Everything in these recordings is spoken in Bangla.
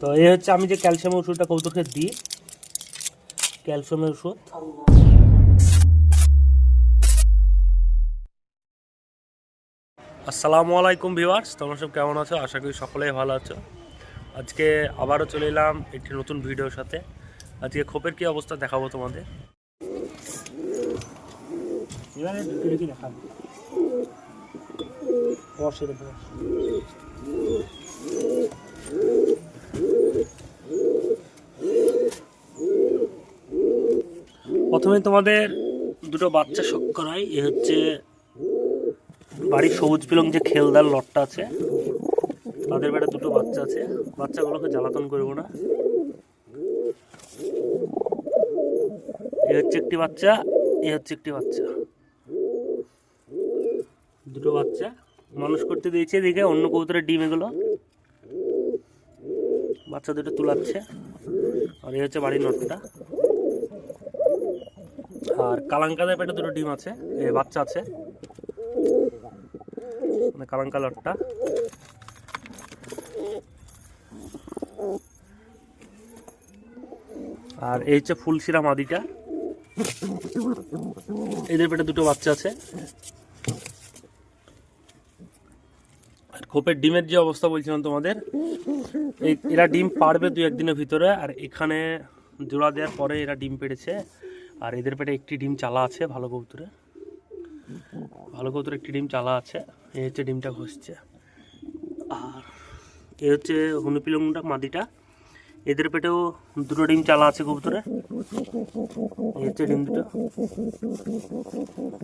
তো এই হচ্ছে আমি যে ক্যালসিয়াম ওষুধটা কৌতুককে দিই। ক্যালসিয়ামের ওষুধ। আসসালামু আলাইকুম ভিউয়ার্স, তোমরা সব কেমন আছো? আশা করি সকলেই ভালো আছো। আজকে আবারও চলে এলাম একটি নতুন ভিডিওর সাথে। আজকে খোপের কি অবস্থা দেখাবো তোমাদের। এবারে দেখাবো। প্রথমে তোমাদের দুটো বাচ্চা শখ করাই। এ হচ্ছে বাড়ির সবুজ পিলং যে খেলদার লটটা আছে, তাদের বেড়ে দুটো বাচ্চা আছে। বাচ্চাগুলোকে জ্বালাতন করব না। এ হচ্ছে একটি বাচ্চা, এ হচ্ছে একটি বাচ্চা। দুটো বাচ্চা। মানুষ করতে দিয়েছে এদিকে, অন্য কবুতরের ডিম এগুলো। বাচ্চা দুটো তুলাচ্ছে। আর এই হচ্ছে বাড়ির নটটা। আর কালাঙ্কাদের পেটে দুটো ডিম আছে বাচ্চা আছে। মানে কালাঙ্কা লটটা। আর এই হচ্ছে ফুলশিরা মাদিটা এদের পেটে দুটো বাচ্চা আছে। আর খোপের ডিমের যে অবস্থা বলছিলাম তোমাদের এরা ডিম পারবে দু একদিনের ভিতরে, আর এখানে জোড়া দেওয়ার পরে এরা ডিম পেড়েছে। আর এদের পেটে একটি ডিম চালা আছে, ভালো কবুতরে। ভালো কবুতরে একটি ডিম চালা আছে, এই হচ্ছে ডিমটা ঘষছে। আর এ হচ্ছে হনুপিলংটা মাদিটা এদের পেটেও দুটো ডিম চালা আছে কবুতরে। এই হচ্ছে ডিম দুটো।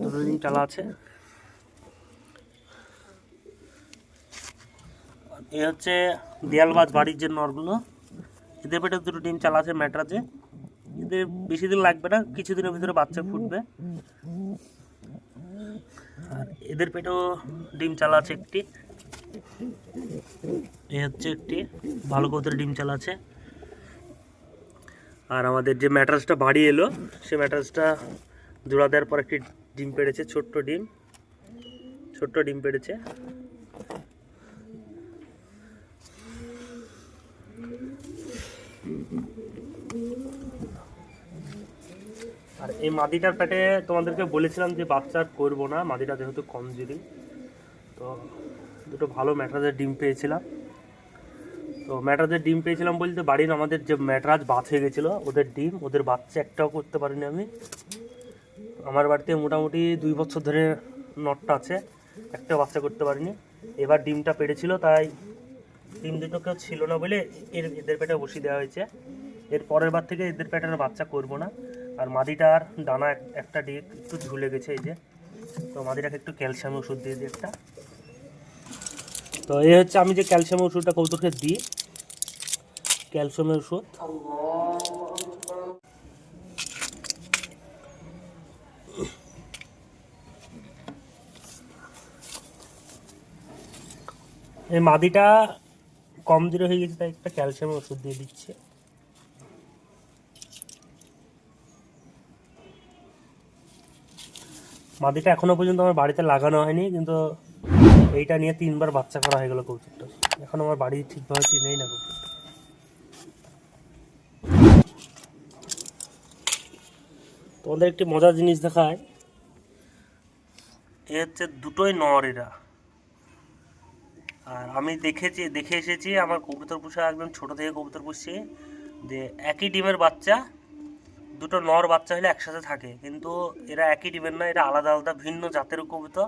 দুটো ডিম চালা আছে। এ হচ্ছে দেয়ালবাজ বাড়ির যে নরগুলো, এদের পেটে দুটো ডিম চালা আছে ম্যাট্রাজে এদের বেশি দিন লাগবে না, কিছুদিনের ভিতরে বাচ্চা ফুটবে। আর এদের পেটেও ডিম চালা আছে একটি। এ হচ্ছে একটি ভালো কবুতরের ডিম চালা আছে আর আমাদের যে ম্যাট্রাসটা বাড়ি এলো, সে ম্যাট্রাসটা জোড়া দেওয়ার পর একটি ডিম পেড়েছে, ছোট্ট ডিম। ছোট্ট ডিম পেড়েছে। আর এই মাদিটার পেটে তোমাদেরকে বলেছিলাম যে বাচ্চা আর করব না, মাদিটা যেহেতু কমজোরি তো দুটো ভালো ম্যাট্রাজের ডিম পেয়েছিলাম। তো ম্যাট্রাজের ডিম পেয়েছিলাম বলতে বাড়ির আমাদের যে ম্যাট্রাজ বাছ হয়ে গেছিল, ওদের ডিম, ওদের বাচ্চা একটাও করতে পারিনি আমি। আমার বাড়িতে মোটামুটি দুই বছর ধরে নটটা আছে, একটা বাচ্চা করতে পারিনি। এবার ডিমটা পেড়েছিল তাই ডিম দুটো কেউ ছিল না বলে এর এদের পেটে বসিয়ে দেওয়া হয়েছে। এর পরের বার থেকে এদের পেটে আর বাচ্চা করব না। আর মাদিটার এক- একটা ডিম একটু ঝুলে গেছে এই যে। তো মাদিটাকে একটু ক্যালসিয়াম ওষুধ দিয়ে দিই একটা। তো এই হচ্ছে আমি যে ক্যালসিয়াম ওষুধটা কৌতুককে দিই। ক্যালসিয়ামের ওষুধ। এই মাদিটা কমজোরি হয়ে গেছে, তাই একটা ক্যালসিয়ামের ওষুধ দিয়ে দিচ্ছে। মাদিটা এখনও পর্যন্ত আমার বাড়িতে লাগানো হয়নি, কিন্তু এইটা নিয়ে তিনবার বাচ্চা করা হয়ে গেল কৌতুকটা। এখন আমার বাড়ি ঠিকভাবে চিনেই না কৌতুকটা তোমাদের একটি মজার জিনিস দেখায় এ হচ্ছে দুটোই নর এরা। আর আমি দেখেছি, দেখে এসেছি, আমার কবুতর পোষা একদম ছোট থেকে কবুতর পুষছি, যে একই ডিমের বাচ্চা দুটো নর বাচ্চা হলে একসাথে থাকে। কিন্তু এরা একই ডিমের না, এরা আলাদা আলাদা ভিন্ন জাতের কবুতর,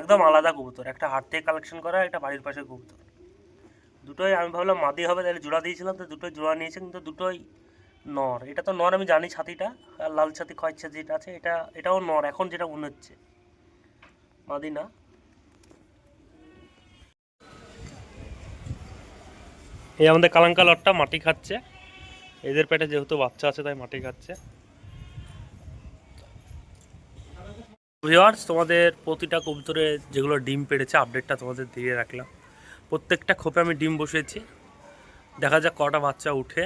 একদম আলাদা কবুতর। একটা হাট থেকে কালেকশন করা, একটা বাড়ির পাশে কবুতর। দুটোই আমি ভাবলাম মাদি হবে, তাহলে জোড়া দিয়েছিলাম, তো দুটোই জোড়া নিয়েছে, কিন্তু দুটোই নর। এটা তো নর, আমি জানি ছাতিটা, আর লাল ছাতি, খয়ের ছাতি যেটা আছে, এটা, এটাও নর, এখন যেটা মনে হচ্ছে। মাদি না? এই আমাদের কালাঙ্কা লটটা মাটি খাচ্ছে। এদের পেটে যেহেতু বাচ্চা আছে, তাই মাটি খাচ্ছে। ভিওয়ার্স তোমাদের প্রতিটা কবুতরে যেগুলো ডিম পেড়েছে আপডেটটা তোমাদের দিয়ে রাখলাম। প্রত্যেকটা খোপে আমি ডিম বসিয়েছি। দেখা যাক কটা বাচ্চা উঠে।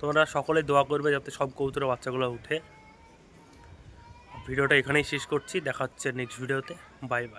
তোমরা সকলে দোয়া করবে যাতে সব কবুতরের বাচ্চাগুলো উঠে। ভিডিওটা এখানেই শেষ করছি। দেখা হচ্ছে নেক্সট ভিডিওতে বাই বাই